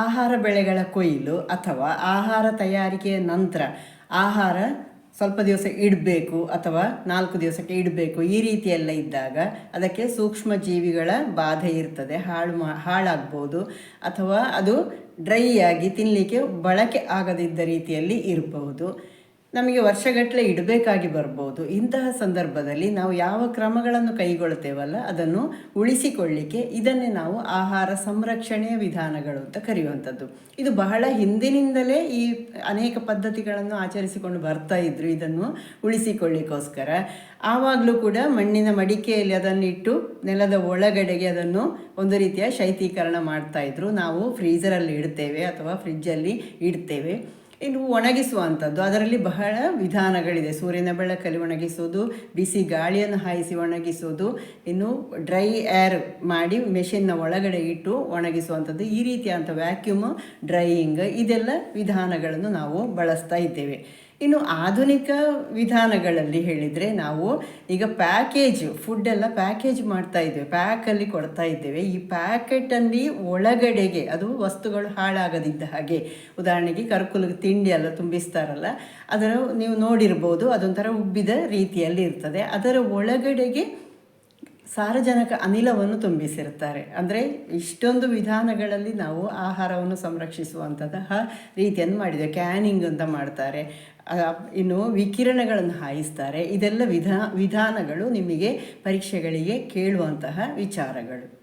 ಆಹಾರ ಬೆಳೆಗಳ ಕೊಯ್ಲು ಅಥವಾ ಆಹಾರ ತಯಾರಿಕೆಯ ನಂತರ ಆಹಾರ ಸ್ವಲ್ಪ ದಿವಸ ಇಡಬೇಕು ಅಥವಾ ನಾಲ್ಕು ದಿವಸಕ್ಕೆ ಇಡಬೇಕು, ಈ ರೀತಿಯೆಲ್ಲ ಇದ್ದಾಗ ಅದಕ್ಕೆ ಸೂಕ್ಷ್ಮ ಜೀವಿಗಳ ಬಾಧೆ ಇರ್ತದೆ. ಹಾಳು ಮಾ, ಹಾಳಾಗ್ಬೋದು ಅಥವಾ ಅದು ಡ್ರೈ ಆಗಿ ತಿನ್ನಲಿಕ್ಕೆ ಬಳಕೆ ಆಗದಿದ್ದ ರೀತಿಯಲ್ಲಿ ಇರಬಹುದು. ನಮಗೆ ವರ್ಷಗಟ್ಟಲೆ ಇಡಬೇಕಾಗಿ ಬರ್ಬೋದು. ಇಂತಹ ಸಂದರ್ಭದಲ್ಲಿ ನಾವು ಯಾವ ಕ್ರಮಗಳನ್ನು ಕೈಗೊಳ್ತೇವಲ್ಲ ಅದನ್ನು ಉಳಿಸಿಕೊಳ್ಳಿಕ್ಕೆ ಇದನ್ನೇ ನಾವು ಆಹಾರ ಸಂರಕ್ಷಣೆಯ ವಿಧಾನಗಳು ಅಂತ ಕರೆಯುವಂಥದ್ದು. ಇದು ಬಹಳ ಹಿಂದಿನಿಂದಲೇ ಈ ಅನೇಕ ಪದ್ಧತಿಗಳನ್ನು ಆಚರಿಸಿಕೊಂಡು ಬರ್ತಾ ಇದ್ರು ಇದನ್ನು ಉಳಿಸಿಕೊಳ್ಳಿಕ್ಕೋಸ್ಕರ. ಆವಾಗಲೂ ಕೂಡ ಮಣ್ಣಿನ ಮಡಿಕೆಯಲ್ಲಿ ಅದನ್ನು ಇಟ್ಟು ನೆಲದ ಒಳಗಡೆಗೆ ಅದನ್ನು ಒಂದು ರೀತಿಯ ಶೈತೀಕರಣ ಮಾಡ್ತಾ ಇದ್ರು. ನಾವು ಫ್ರೀಸರಲ್ಲಿ ಇಡ್ತೇವೆ ಅಥವಾ ಫ್ರಿಜ್ಜಲ್ಲಿ ಇಡ್ತೇವೆ. ಇನ್ನು ಒಣಗಿಸುವಂಥದ್ದು. ಅದರಲ್ಲಿ ಬಹಳ ವಿಧಾನಗಳಿದೆ. ಸೂರ್ಯನ ಬೆಳಕಲ್ಲಿ ಒಣಗಿಸೋದು, ಬಿಸಿ ಗಾಳಿಯನ್ನು ಹಾಯಿಸಿ ಒಣಗಿಸೋದು, ಇನ್ನು ಡ್ರೈ ಏರ್ ಮಾಡಿ ಮೆಷಿನ್ನ ಒಳಗಡೆ ಇಟ್ಟು ಒಣಗಿಸುವಂಥದ್ದು. ಈ ರೀತಿಯಾದಂಥ ವ್ಯಾಕ್ಯೂಮ್ ಡ್ರೈಯಿಂಗ್ ಇದೆಲ್ಲ ವಿಧಾನಗಳನ್ನು ನಾವು ಬಳಸ್ತಾ ಇದ್ದೇವೆ. ಇನ್ನು ಆಧುನಿಕ ವಿಧಾನಗಳಲ್ಲಿ ಹೇಳಿದರೆ ನಾವು ಈಗ ಪ್ಯಾಕೇಜ್ ಫುಡ್ಡೆಲ್ಲ ಪ್ಯಾಕೇಜ್ ಮಾಡ್ತಾ ಇದ್ದೇವೆ ಪ್ಯಾಕಲ್ಲಿ ಕೊಡ್ತಾ ಇದ್ದೇವೆ. ಈ ಪ್ಯಾಕೆಟಲ್ಲಿ ಒಳಗಡೆಗೆ, ಅದು ವಸ್ತುಗಳು ಹಾಳಾಗದಿದ್ದ ಹಾಗೆ, ಉದಾಹರಣೆಗೆ ಕರ್ಕುಲ ತಿಂಡಿ ಎಲ್ಲ ತುಂಬಿಸ್ತಾರಲ್ಲ, ಅದರ ನೀವು ನೋಡಿರ್ಬೋದು, ಅದೊಂಥರ ಉಬ್ಬಿದ ರೀತಿಯಲ್ಲಿ ಇರ್ತದೆ. ಅದರ ಒಳಗಡೆಗೆ ಸಾರಜನಕ ಅನಿಲವನ್ನು ತುಂಬಿಸಿರ್ತಾರೆ ಅಂದರೆ ಇಷ್ಟೊಂದು ವಿಧಾನಗಳಲ್ಲಿ ನಾವು ಆಹಾರವನ್ನು ಸಂರಕ್ಷಿಸುವಂತಹ ರೀತಿಯನ್ನು ಮಾಡಿದೆ. ಕ್ಯಾನಿಂಗ್ ಅಂತ ಮಾಡ್ತಾರೆ. ಇನ್ನು ವಿಕಿರಣಗಳನ್ನು ಹಾಯಿಸ್ತಾರೆ. ಇದೆಲ್ಲ ವಿಧಾ, ವಿಧಾನಗಳು ನಿಮಗೆ ಪರೀಕ್ಷೆಗಳಿಗೆ ಕೇಳುವಂತಹ ವಿಚಾರಗಳು.